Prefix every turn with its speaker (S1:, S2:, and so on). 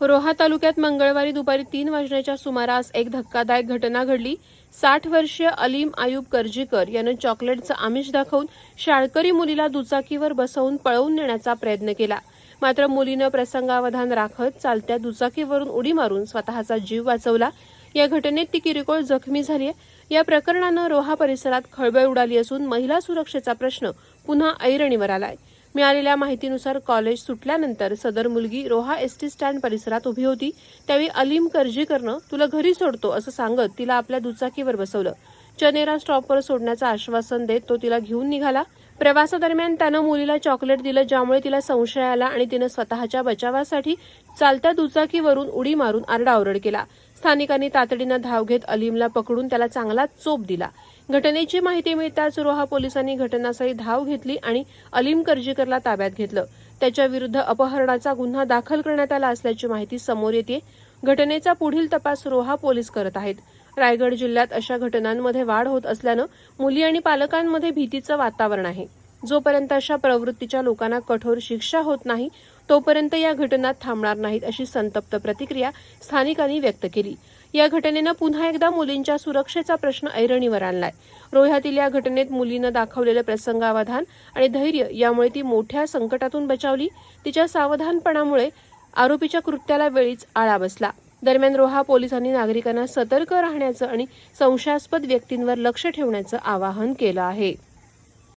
S1: रोहा तालुक्यात मंगळवारी दुपारी तीन वाजण्याच्या सुमारास एक धक्कादायक घटना घडली. साठ वर्षीय अलीम आयुब करजीकर यानं चॉकलेटचं आमिष दाखवून शाळकरी मुलीला दुचाकीवर बसवून पळवून नेण्याचा प्रयत्न केला. मात्र मुलीनं प्रसंगावधान राखत चालत्या दुचाकीवरून उडी मारून स्वतःचा जीव वाचवला. या घटनेत ती किरकोळ जखमी झाली आहे या प्रकरणानं रोहा परिसरात खळबळ उडाली असून महिला सुरक्षेचा प्रश्न पुन्हा ऐरणीवर आलाय. मिळालेल्या माहितीनुसार कॉलेज सुटल्यानंतर सदर मुलगी रोहा एसटी स्टँड परिसरात उभी होती. त्यावेळी अलीम करजीकरनं तुला घरी सोडतो असं सांगत तिला आपल्या दुचाकीवर बसवलं. चनेरा स्टॉपवर सोडण्याचं आश्वासन देत तो तिला घेऊन निघाला. प्रवासादरम्यान त्यानं मुलीला चॉकलेट दिलं ज्यामुळे तिला संशय आला आणि तिनं स्वतःच्या बचावासाठी चालत्या दुचाकीवरून उडी मारून आरडाओरड केला. स्थानिकांनी तातडीनं धाव घेत अलीमला पकडून त्याला चांगला चोप दिला. घटनेची माहिती मिळताच रोहा पोलिसांनी घटनास्थळी धाव घेतली आणि अलीम करजीकरला ताब्यात घेतलं. त्याच्या विरुद्ध अपहरणाचा गुन्हा दाखल करण्यात आला असल्याची माहिती समोर येते घटनेचा पुढील तपास रोहा पोलीस करत आहेत. रायगड जिल्ह्यात अशा घटनांमध्ये वाढ होत असल्यानं मुली आणि पालकांमध्ये भीतीचं वातावरण आहे. जोपर्यंत अशा प्रवृत्तीच्या लोकांना कठोर शिक्षा होत नाही तोपर्यंत या घटना थांबणार नाहीत अशी संतप्त प्रतिक्रिया स्थानिकांनी व्यक्त केली. या घटनेनं पुन्हा एकदा मुलींच्या सुरक्षेचा प्रश्न ऐरणीवर आणलाय. रोह्यातील या घटनेत मुलीनं दाखवलेलं प्रसंगावधान आणि धैर्य यामुळे ती मोठ्या संकटातून बचावली. तिच्या सावधानपणामुळे आरोपीच्या कृत्याला वेळीच आळा बसला. दरम्यान रोहा पोलिसांनी नागरिकांना सतर्क राहण्याचं आणि संशयास्पद व्यक्तींवर लक्ष ठेवण्याचं आवाहन केलं आहे.